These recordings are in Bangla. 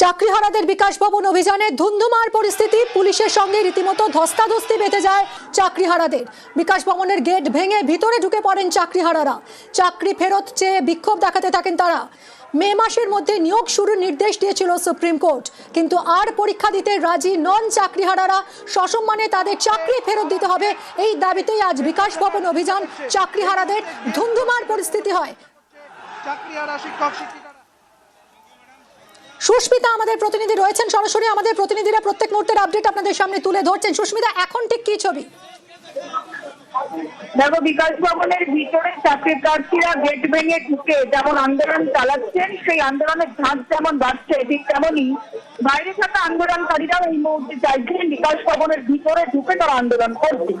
চাকরিহারাদের বিকাশ ভবন অভিযানে ধুন্ধুমার পরিস্থিতি। পুলিশের সঙ্গে রীতিমতো ধস্তাধস্তি বেঁধে যায় চাকরিহারাদের। বিকাশ ভবনের গেট ভেঙে ভিতরে ঢুকে পড়েন চাকরিহারারা। চাকরি ফেরত চেয়ে বিক্ষোভ দেখাতে থাকেন তারা। মে মাসের মধ্যে নিয়োগ শুরুর নির্দেশ দিয়েছিল সুপ্রিম কোর্ট। কিন্তু আর পরীক্ষা দিতে রাজি নন চাকরিহারারা। সসম্মানে তাদের চাকরি ফেরত দিতে হবে। এই দাবিতেই আজ বিকাশ ভবন অভিযান চাকরিহারাদের ধুন্ধুমার পরিস্থিতি হয়। চাকরিহারা শিক্ষক শিক্ষিকারা সুস্মিতা আমাদের প্রতিনিধি রয়েছেন। সরাসরি আমাদের প্রতিনিধিরা প্রত্যেক মুহূর্তের আপডেট আপনাদের সামনে তুলে ধরছেন। সুস্মিতা, এখন ঠিক কি ছবি? দেখো, বিকাশ ভবনের ভিতরে চাকরি প্রার্থীরা গেট ভেঙে ঢুকে যেমন আন্দোলন চালাচ্ছেন, সেই আন্দোলনের ঝাঁজ যেমন বাড়ছে, ঠিক তেমনই বাইরে থাকা আন্দোলনকারীরাও এই মুহূর্তে চাইছেন বিকাশ ভবনের ভিতরে ঢুকে তারা আন্দোলন করছে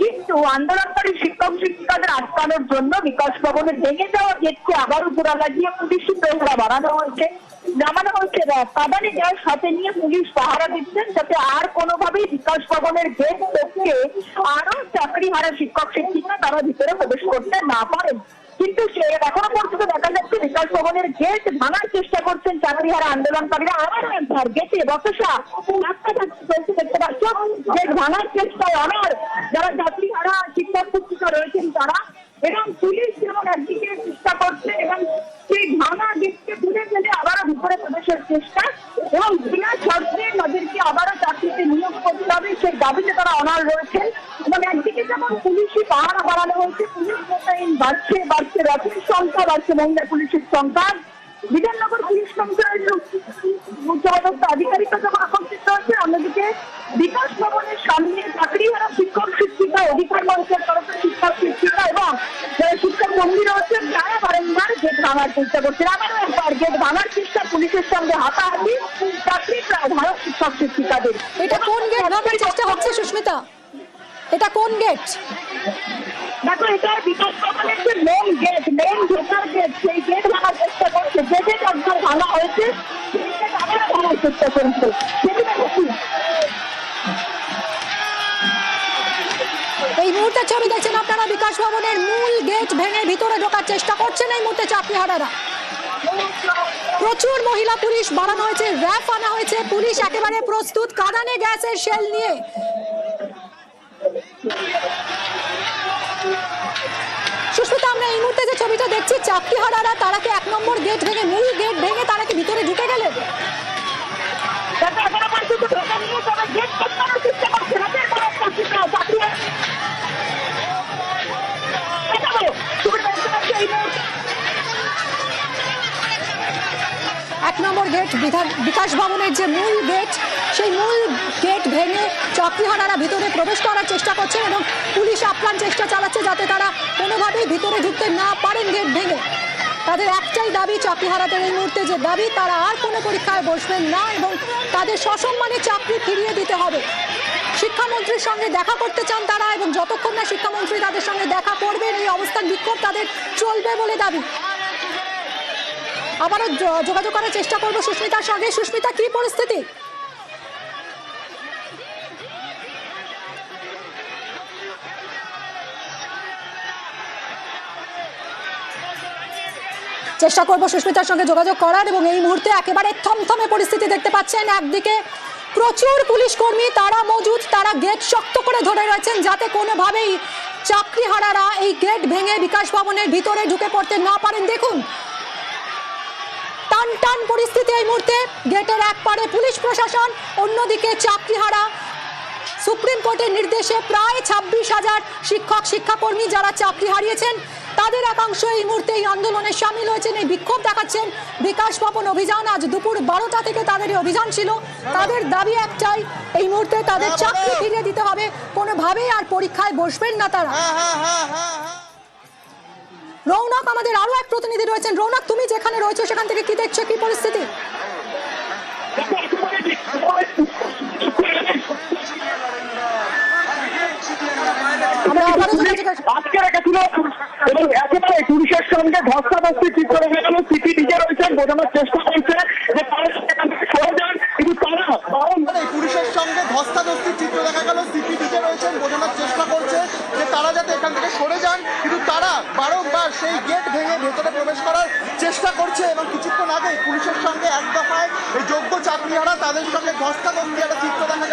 কিন্তু আন্দোলনকারী শিক্ষক শিক্ষিকাদের আটকানোর জন্য বিকাশ ভবনে ভেঙে যাওয়া গেটকে আবারও জোড়া লাগিয়ে পুলিশি প্রহরা বাড়ানো হয়েছে। জানানো হচ্ছে কাদানি গ্যাস হাতে নিয়ে পুলিশ পাহারা দিচ্ছেন যাতে আর কোনোভাবেই বিকাশ ভবনের গেট টপকে আরও চাকরি হারা শিক্ষক শিক্ষিকা তারা ভিতরে প্রবেশ করতে না পারেন। কিন্তু সে এখনও পর্যন্ত দেখা যাচ্ছে বিকাশ ভবনের গেট ভাঙার চেষ্টা করছেন চাকরি হারা আন্দোলনকারীরা। আবার একবার গেটে বসা দেখতে পাচ্ছ। গেট ভাঙার চেষ্টায় আমার যারা চাকরি হারা, শিক্ষক শিক্ষিকা রয়েছেন তারা। এবং পুলিশ যেমন একদিকে চেষ্টা করছে এবং সেই ভাঙা গেটকে তুলে ফেলে আবারও ভিতরে প্রবেশের চেষ্টা এবং বিনা শর্তে তাদেরকে আবারও চাকরিতে নিয়োগ করতে হবে। সেই দাবিতে তারা অনার রয়েছেন এবং একদিকে যেমন পুলিশি পাহারা বাড়ানো হয়েছে, পুলিশ মোতায়েন বাড়ছে বাড়ছে রথের সংখ্যা, বাড়ছে মহিলা পুলিশের সংখ্যা। বিধাননগর পুলিশ কমিশনের উচ্চপদস্থ আধিকারিকরা যখন আকর্ষিত হচ্ছে অন্যদিকে বিকাশ ভবনের সামনে চাকরি হারা শিক্ষক, শিক্ষিকা, অধিকার মঞ্চের তরফে শিক্ষক, শিক্ষিকা এবং যারা শিক্ষক বারংবার গেট ভাঙার চেষ্টা করছেন। আবারও একবার গেট ভাঙার চেষ্টা পুলিশের সঙ্গে হাতাহাতি চাকরি ধারক শিক্ষক শিক্ষিকাদের। এটা কোন গেট ভাঙার চেষ্টা হচ্ছে সুস্মিতা। এটা কোন গেট দেখো এটা বিকাশ ভবনের যে মেন গেট মেন ঢোকার গেট সেই গেট ভাঙার চেষ্টা করছে। যে গেট একবার ভাঙা হয়েছে সেই গেট আবারও ভাঙার চেষ্টা করছে। ভবনের মূল গেট ভেঙে ভিতরে ঢোকার চেষ্টা করছেন এই মুহূর্তে চাকরিহারারা। প্রচুর মহিলা পুলিশ বাড়ানো হয়েছে র্যাপ আনা হয়েছে, পুলিশ একেবারে প্রস্তুত, কাঁদানে গ্যাসের শেল নিয়ে। সুস্মিতা, আমরা এই মুহূর্তে যে ছবিটা দেখছি, চাকরিহারারা, তারা কি এক নম্বর গেট ভেঙে, মূল গেট ভেঙে তারা কি ভিতরে ঢুকে গেলেন? গেট বিকাশ ভবনের যে মূল গেট, সেই মূল গেট ভেঙে চাকরিহারারা ভিতরে প্রবেশ করার চেষ্টা করছেন এবং পুলিশ আপ্রাণ চেষ্টা চালাচ্ছে যাতে তারা কোনোভাবেই ভিতরে ঢুকতে না পারেন গেট ভেঙে। তাদের একটাই দাবি চাকরিহারাদের এই মুহূর্তে যে দাবি, তারা আর কোনো পরীক্ষায় বসবেন না এবং তাদের সসম্মানে চাকরি ফিরিয়ে দিতে হবে। শিক্ষামন্ত্রীর সঙ্গে দেখা করতে চান তারা এবং যতক্ষণ না শিক্ষামন্ত্রী তাদের সঙ্গে দেখা করবেন, এই অবস্থান বিক্ষোভ তাদের চলবে বলে দাবি। আবারও যোগাযোগ করার চেষ্টা করব সুস্মিতার সঙ্গে। সুস্মিতা, কি পরিস্থিতি? চেষ্টা করব সুস্মিতার সঙ্গে যোগাযোগ করার এবং এই মুহূর্তে একেবারে থমথমে পরিস্থিতি দেখতে পাচ্ছেন। একদিকে প্রচুর পুলিশ কর্মী, তারা মজুদ, তারা গেট শক্ত করে ধরে রয়েছেন যাতে কোনোভাবেই চাকরিহারারা এই গেট ভেঙে বিকাশ ভবনের ভিতরে ঢুকে পড়তে না পারেন। দেখুন টান টান পরিস্থিতি এই মুহূর্তে। গেটের এক পারে পুলিশ প্রশাসন অন্যদিকে চাকরিহারা। সুপ্রিম কোর্টের নির্দেশে প্রায় ছাব্বিশ হাজার শিক্ষক শিক্ষাকর্মী যারা চাকরি হারিয়েছেন তাদের একাংশ এই মুহূর্তে এই আন্দোলনে সামিল হয়েছেন। এই বিক্ষোভ দেখাচ্ছেন বিকাশ ভবন অভিযান। আজ দুপুর বারোটা থেকে তাদের অভিযান ছিল। তাদের দাবি একটাই এই মুহূর্তে তাদের চাকরি ফিরিয়ে দিতে হবে। কোনোভাবেই আর পরীক্ষায় বসবেন না তারা। রৌনক আমাদের আরও এক প্রতিনিধি রয়েছেন। রৌনক তুমি যেখানে রয়েছো সেখান থেকে কি দেখছ কি পরিস্থিতি? আমরা আজকে রেখেছিল এবং একেবারে পুলিশের সঙ্গে ধস্তাধস্তি ঠিক করে গেল সিপি নিজে রয়েছেন বোঝানোর চেষ্টা করছে যে তারা সেখান থেকে সরে যান কিন্তু তারা পুলিশের সঙ্গে ধস্তাধস্তির চিত্র দেখা গেল। সিপি দিতে রয়েছেন বোঝানোর চেষ্টা করছে যে তারা যাতে এখান থেকে সরে যান। কিন্তু তারা বারংবার সেই গেট ভেঙে ভেতরে প্রবেশ করার চেষ্টা করছে এবং কিছুক্ষণ আগে পুলিশের সঙ্গে এক দফায় এই যোগ্য চাকরিহারা তাদের সঙ্গে ধস্তাধস্তি একটা চিত্র দেখা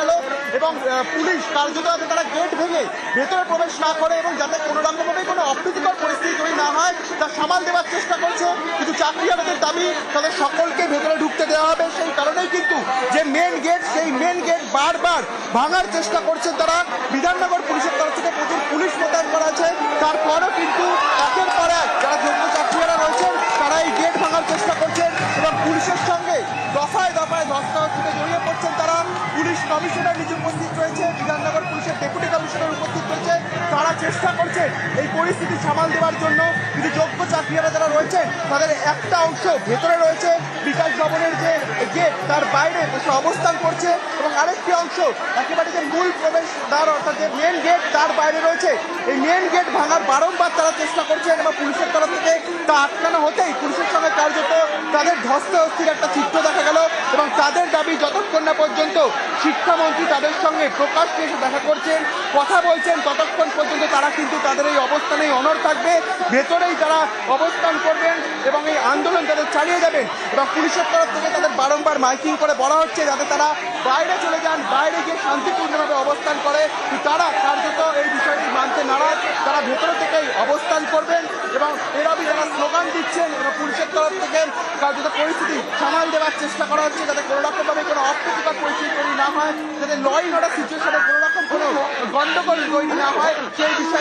এবং পুলিশ কার্যত তারা গেট ভেঙে ভেতরে প্রবেশ না করে এবং যাতে কোনো রকমভাবে কোনো অপ্রীতিকর পরিস্থিতি তৈরি না হয়, তা সামাল দেওয়ার চেষ্টা করছে। কিন্তু চাকরিহারাদের দাবি, তাদের সকলকে ভেতরে ঢুকতে দেওয়া হবে। সেই কারণেই কিন্তু যে মেন গেট সেই মেন গেট বারবার ভাঙার চেষ্টা করছেন তারা। বিধাননগর পুলিশের তরফ থেকে প্রচুর পুলিশ মোতায়েন করা আছে। তারপরও কিন্তু একের পর এক যারা যোগ্য চাকরিহারা রয়েছেন, তারা এই গেট ভাঙার চেষ্টা করছেন এবং পুলিশের সঙ্গে দফায় দফায় ধস্তাধস্তিতে জড়িয়ে পড়ছেন তারা। পুলিশ কমিশনার নিজে উপস্থিত রয়েছে, বিধাননগর পুলিশের ডেপুটি কমিশনার উপস্থিত রয়েছে। তারা চেষ্টা করছে এই পরিস্থিতি সামাল দেওয়ার জন্য। কিন্তু যোগ্য চাকরিয়ারা যারা রয়েছেন তাদের একটা অংশ ভেতরে রয়েছে। বিকাশ ভবনের যে গেট তার বাইরে বসে অবস্থান করছে এবং আরেকটি অংশ একেবারে যে মূল প্রবেশ দ্বার অর্থাৎ যে মেন গেট তার বাইরে রয়েছে। এই মেন গেট ভাঙার বারংবার তারা চেষ্টা করছেন এবং পুলিশের তরফ থেকে তা আটকানো হতেই পুলিশের সঙ্গে কার্যত তাদের ধস্তাধস্তির একটা চিত্র দেখা গেল এবং তাদের দাবি যতক্ষণ না পর্যন্ত শিক্ষামন্ত্রী তাদের সঙ্গে প্রকাশ্যে এসে দেখা করছেন, কথা বলছেন, ততক্ষণ পর্যন্ত তারা কিন্তু তাদের এই অবস্থানেই অনর থাকবে। ভেতরেই তারা অবস্থান করবেন এবং এই আন্দোলন তাদের চালিয়ে যাবেন এবং পুলিশের তরফ থেকে তাদের বারংবার মাইকিং করে বলা হচ্ছে যাতে তারা বাইরে চলে যান, বাইরে গিয়ে শান্তিপূর্ণভাবে অবস্থান করে। তারা কার্যত এই বিষয়টি মানতে নারাজ। তারা ভেতরে থেকেই অবস্থান করবেন এবং এরবি যারা স্লোগান দিচ্ছেন এবং পুলিশের তরফ থেকে কার্যত পরিস্থিতি সামাল দেওয়ার চেষ্টা করা হচ্ছে যাতে কোনো রকমভাবে কোনো অপ্রীতিকর পরিস্থিতি না হয়, যাতে ল ইন অর্ডার সিচুয়েশনে কোনো রকম কোনো গন্ডগোল তৈরি না হয়, সেই বিষয়ে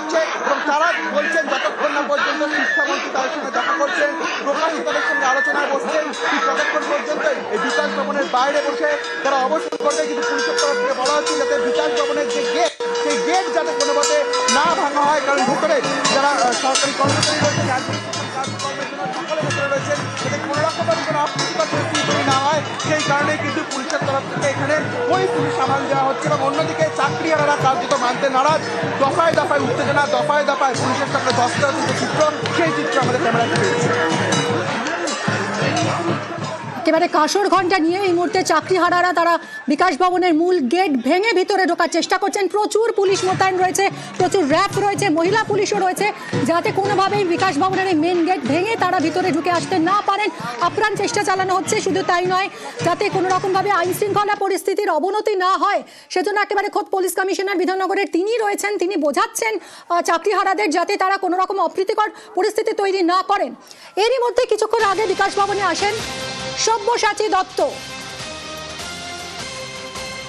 হচ্ছে এবং তারা বলছেন যতক্ষণ না পর্যন্ত শিক্ষামন্ত্রী তাদের সঙ্গে দেখা করছেন প্রকাশ্যে তাদের সঙ্গে আলোচনায় বসছেন ততক্ষণ পর্যন্ত এই বিকাশ ভবনের বাইরে বসে তারা অবস্থান করবে, কিন্তু পুলিশের তরফ থেকে বলা হচ্ছে যাতে বিকাশ ভবনের যে গেট সেই গেট যাতে কোনো মতে না ভাঙা হয়, কারণ ভেতরে যারা সরকারি কর্মচারী রয়েছেন রাজনৈতিক কাজকর্মের জন্য সকলে ভেতরে রয়েছেন, যাতে কোনো রকমভাবে কোনো বা তৈরি না হয়, সেই কারণে কিন্তু পুলিশের তরফ থেকে এখানে পরিস্থিতি সামাল দেওয়া হচ্ছে এবং অন্যদিকে চাকরিহারারা কার্যত মানতে নারাজ। দফায় দফায় উত্তেজনা, দফায় দফায় পুলিশের সঙ্গে দস্তার চিত্র, সেই চিত্র আমাদের ক্যামেরাতে পেয়েছে একেবারে কাসর ঘণ্টা নিয়ে এই মুহূর্তে চাকরিহারারা তারা বিকাশ ভবনের মূল গেট ভেঙে ভিতরে ঢোকার চেষ্টা করছেন। প্রচুর পুলিশ মোতায়েন রয়েছে প্রচুর র্যাপ রয়েছে মহিলা পুলিশও রয়েছে যাতে কোনোভাবেই বিকাশ ভবনের এই মেন গেট ভেঙে তারা ভিতরে ঢুকে আসতে না পারেন। আপ্রাণ চেষ্টা চালানো হচ্ছে শুধু তাই নয় যাতে কোনো রকমভাবে আইন শৃঙ্খলা পরিস্থিতির অবনতি না হয়। সেজন্য একেবারে খোদ পুলিশ কমিশনার বিধাননগরের তিনি রয়েছেন তিনি বোঝাচ্ছেন আহ, চাকরিহারাদের যাতে তারা কোনো রকম অপ্রীতিকর পরিস্থিতি তৈরি না করেন। এরই মধ্যে কিছুক্ষণ আগে বিকাশ ভবনে আসেন সব্যসাচী দত্ত।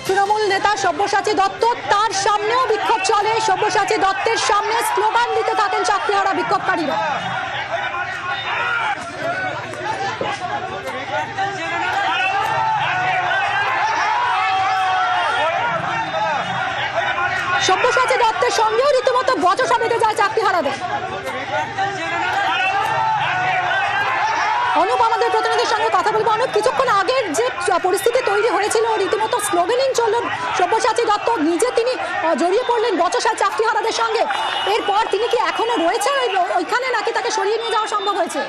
তৃণমূল নেতা সব্যসাচী দত্ত, তার সামনেও বিক্ষোভ চলে। সব্যসাচী দত্তের সামনে স্লোগান দিতে থাকেন চাকরিহারা বিক্ষোভকারীরা। সব্যসাচী দত্তের সঙ্গেও রীতিমতো বচসা বেঁধে যায় চাকরিহারাদের। আমাদের প্রতিনিধির সঙ্গে কথা বলব। অনেক কিছুক্ষণ আগের যে পরিস্থিতি তৈরি হয়েছিল, রীতিমতো স্লোগেনিং চলল। সব্যসাচী দত্ত নিজে তিনি জড়িয়ে পড়লেন বচসা চাকরিহারাদের সঙ্গে। এরপর তিনি কি এখনও রয়েছেন ওই- ওইখানে নাকি তাকে সরিয়ে নিয়ে যাওয়া সম্ভব হয়েছে?